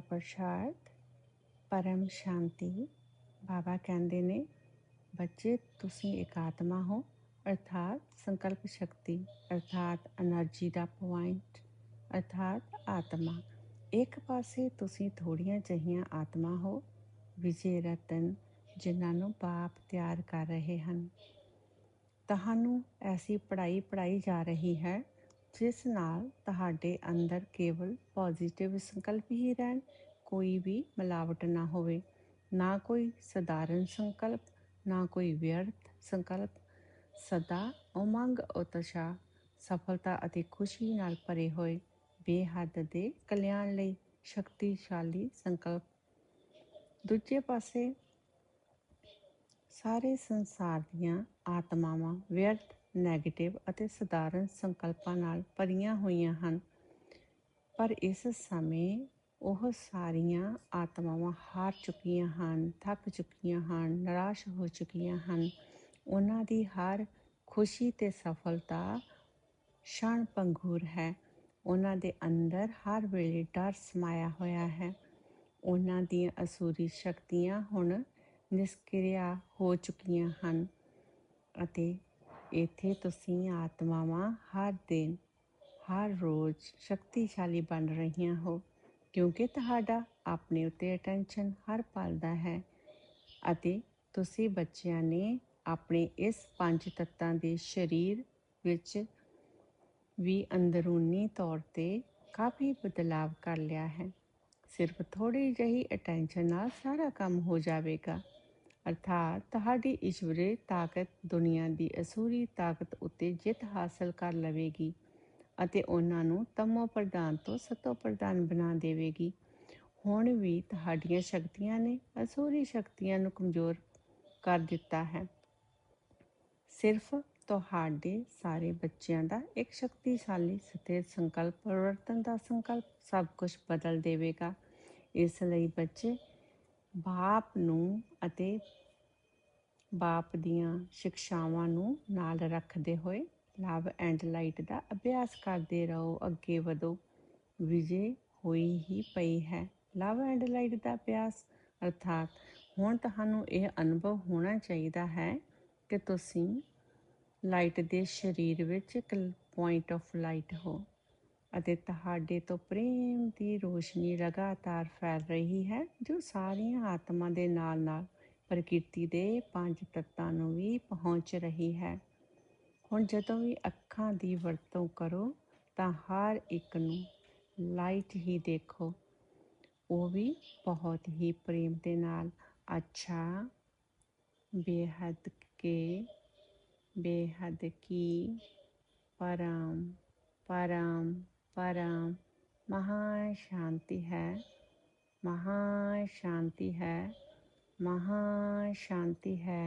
ਪ੍ਰਸ਼ਾਦ ਪਰਮ ਸ਼ਾਂਤੀ। ਬਾਬਾ ਕਹਿੰਦੇ ਨੇ, ਬੱਚੇ, ਤੁਸੀਂ ਇਕਾਤਮਾ ਹੋ, ਅਰਥਾਤ ਸੰਕਲਪ ਸ਼ਕਤੀ, ਅਰਥਾਤ એનર્ਜੀ ਦਾ ਪੁਆਇੰਟ, ਅਰਥਾਤ ਆਤਮਾ। ਇੱਕ ਪਾਸੇ ਤੁਸੀਂ ਥੋੜੀਆਂ ਜਹੀਆਂ ਆਤਮਾ ਹੋ, ਵਿਜੇ ਰਤਨ, ਜਿਨ੍ਹਾਂ ਨੂੰ ਪਾਪ ਤਿਆਰ ਕਰ ਰਹੇ ਹਨ। ਤੁਹਾਨੂੰ ਐਸੀ ਪੜਾਈ ਪੜਾਈ ਜਾ ਰਹੀ ਹੈ ਜਿਸ ਨਾਲ ਤੁਹਾਡੇ ਅੰਦਰ ਕੇਵਲ ਪੋਜ਼ਿਟਿਵ ਸੰਕਲਪ ਹੀ ਰਹਿਣ, ਕੋਈ ਵੀ ਮਿਲਾਵਟ ਨਾ ਹੋਵੇ, ਨਾ ਕੋਈ ਸਧਾਰਨ ਸੰਕਲਪ, ਨਾ ਕੋਈ ਵਿਅਰਥ ਸੰਕਲਪ। ਸਦਾ ਉਮੰਗ ਉਤਸ਼ਾ ਸਫਲਤਾ ਅਤੇ ਖੁਸ਼ੀ ਨਾਲ ਭਰੇ ਹੋਏ ਬੇਹੱਦ ਦੇ ਕਲਿਆਣ ਲਈ ਸ਼ਕਤੀਸ਼ਾਲੀ ਸੰਕਲਪ। ਦੂਜੇ ਪਾਸੇ, ਸਾਰੇ ਸੰਸਾਰ ਦੀਆਂ ਆਤਮਾਵਾਂ ਵਿਅਰਥ ਨੈਗੇਟਿਵ ਅਤੇ ਸਧਾਰਨ ਸੰਕਲਪਾਂ ਨਾਲ ਭਰੀਆਂ ਹੋਈਆਂ ਹਨ। ਪਰ ਇਸ ਸਮੇਂ ਉਹ ਸਾਰੀਆਂ ਆਤਮਾਵਾਂ ਹਾਰ ਚੁੱਕੀਆਂ ਹਨ, ਥੱਕ ਚੁੱਕੀਆਂ ਹਨ, ਨਿਰਾਸ਼ ਹੋ ਚੁੱਕੀਆਂ ਹਨ। ਉਹਨਾਂ ਦੀ ਹਰ ਖੁਸ਼ੀ ਤੇ ਸਫਲਤਾ ਸ਼ਣ ਪੰਗੂਰ ਹੈ। ਉਹਨਾਂ ਦੇ ਅੰਦਰ ਹਰ ਵੇਲੇ ਡਰ ਸਮਾਇਆ ਹੋਇਆ ਹੈ। ਉਹਨਾਂ ਦੀਆਂ ਅਸੂਰੀ ਸ਼ਕਤੀਆਂ ਹੁਣ ਨਿਸਕਿਰਿਆ ਹੋ ਚੁੱਕੀਆਂ ਹਨ ਅਤੇ ਇੱਥੇ ਤੁਸੀਂ ਆਤਮਾਵਾਂ ਹਰ ਦਿਨ, ਹਰ ਰੋਜ਼ ਸ਼ਕਤੀਸ਼ਾਲੀ ਬਣ ਰਹੀਆਂ ਹੋ, ਕਿਉਂਕਿ ਤੁਹਾਡਾ ਆਪਣੇ ਉੱਤੇ ਅਟੈਂਸ਼ਨ ਹਰ ਪਲ ਦਾ ਹੈ। ਅਤੇ ਤੁਸੀਂ ਬੱਚਿਆਂ ਨੇ ਆਪਣੇ ਇਸ ਪੰਜ ਤੱਤਾਂ ਦੇ ਸਰੀਰ ਵਿੱਚ ਵੀ ਅੰਦਰੂਨੀ ਤੌਰ ਤੇ ਕਾਫੀ ਬਦਲਾਵ ਕਰ ਲਿਆ ਹੈ। ਸਿਰਫ ਥੋੜੀ ਜਿਹੀ ਅਟੈਂਸ਼ਨ ਨਾਲ ਸਾਰਾ ਕੰਮ ਹੋ ਜਾਵੇਗਾ। ਅਰਥਾਤ ਤੁਹਾਡੀ ਈਸ਼ਵਰੀ ਤਾਕਤ ਦੁਨੀਆ ਦੀ ਅਸੂਰੀ ਤਾਕਤ ਉੱਤੇ ਜਿੱਤ ਹਾਸਲ ਕਰ ਲਵੇਗੀ ਅਤੇ ਉਹਨਾਂ ਨੂੰ ਤਮੋ ਪ੍ਰਧਾਨ ਤੋਂ ਸਤੋ ਪ੍ਰਧਾਨ ਬਣਾ ਦੇਵੇਗੀ। ਹੁਣ ਵੀ ਤੁਹਾਡੀਆਂ ਸ਼ਕਤੀਆਂ ਨੇ ਅਸੂਰੀ ਸ਼ਕਤੀਆਂ ਨੂੰ ਕਮਜ਼ੋਰ ਕਰ ਦਿੱਤਾ ਹੈ। ਸਿਰਫ ਤੁਹਾਡੇ ਸਾਰੇ ਬੱਚਿਆਂ ਦਾ ਇੱਕ ਸ਼ਕਤੀਸ਼ਾਲੀ ਸਥਿਰ ਸੰਕਲਪ, ਪਰਿਵਰਤਨ ਦਾ ਸੰਕਲਪ ਸਭ ਕੁਝ ਬਦਲ ਦੇਵੇਗਾ। ਇਸ ਲਈ ਬੱਚੇ ਬਾਪ ਨੂੰ ਅਤੇ ਬਾਪ ਦੀਆਂ ਸਿੱਖਿਆਵਾਂ ਨੂੰ ਨਾਲ ਰੱਖਦੇ ਹੋਏ ਲਵ ਐਂਡ ਲਾਈਟ ਦਾ ਅਭਿਆਸ ਕਰਦੇ ਰਹੋ। ਅੱਗੇ ਵਧੋ। ਵਿਜੇ ਹੋਈ ਹੀ ਪਈ ਹੈ। ਲਵ ਐਂਡ ਲਾਈਟ ਦਾ ਅਭਿਆਸ ਅਰਥਾਤ ਹੁਣ ਤੁਹਾਨੂੰ ਇਹ ਅਨੁਭਵ ਹੋਣਾ ਚਾਹੀਦਾ ਹੈ ਕਿ ਤੁਸੀਂ ਲਾਈਟ ਦੇ ਸਰੀਰ ਵਿੱਚ ਇੱਕ ਪੁਆਇੰਟ ਆਫ ਲਾਈਟ ਹੋ। ਅਤੇ ਤੁਹਾਡੇ ਤੋਂ ਪ੍ਰੇਮ ਦੀ ਰੋਸ਼ਨੀ ਲਗਾਤਾਰ ਫੈਲ ਰਹੀ ਹੈ, ਜੋ ਸਾਰੀਆਂ ਆਤਮਾ ਦੇ ਨਾਲ-ਨਾਲ ਪ੍ਰਕਿਰਤੀ ਦੇ ਪੰਜ ਤੱਤਾਂ ਨੂੰ ਵੀ ਪਹੁੰਚ ਰਹੀ ਹੈ। ਹੁਣ ਜਦੋਂ ਵੀ ਅੱਖਾਂ ਦੀ ਵਰਤੋਂ ਕਰੋ, ਤਾਂ ਹਰ ਇੱਕ ਨੂੰ ਲਾਈਟ ਹੀ ਦੇਖੋ। ਉਹ ਵੀ ਬਹੁਤ ਹੀ ਪ੍ਰੇਮ ਦੇ ਨਾਲ। ਅੱਛਾ, ਬੇਹੱਦ ਕੇ, ਬੇਹੱਦ ਕੀ, ਪਰਮ ਪਰਮ। परम महाशांति है महाशांति है महाशांति है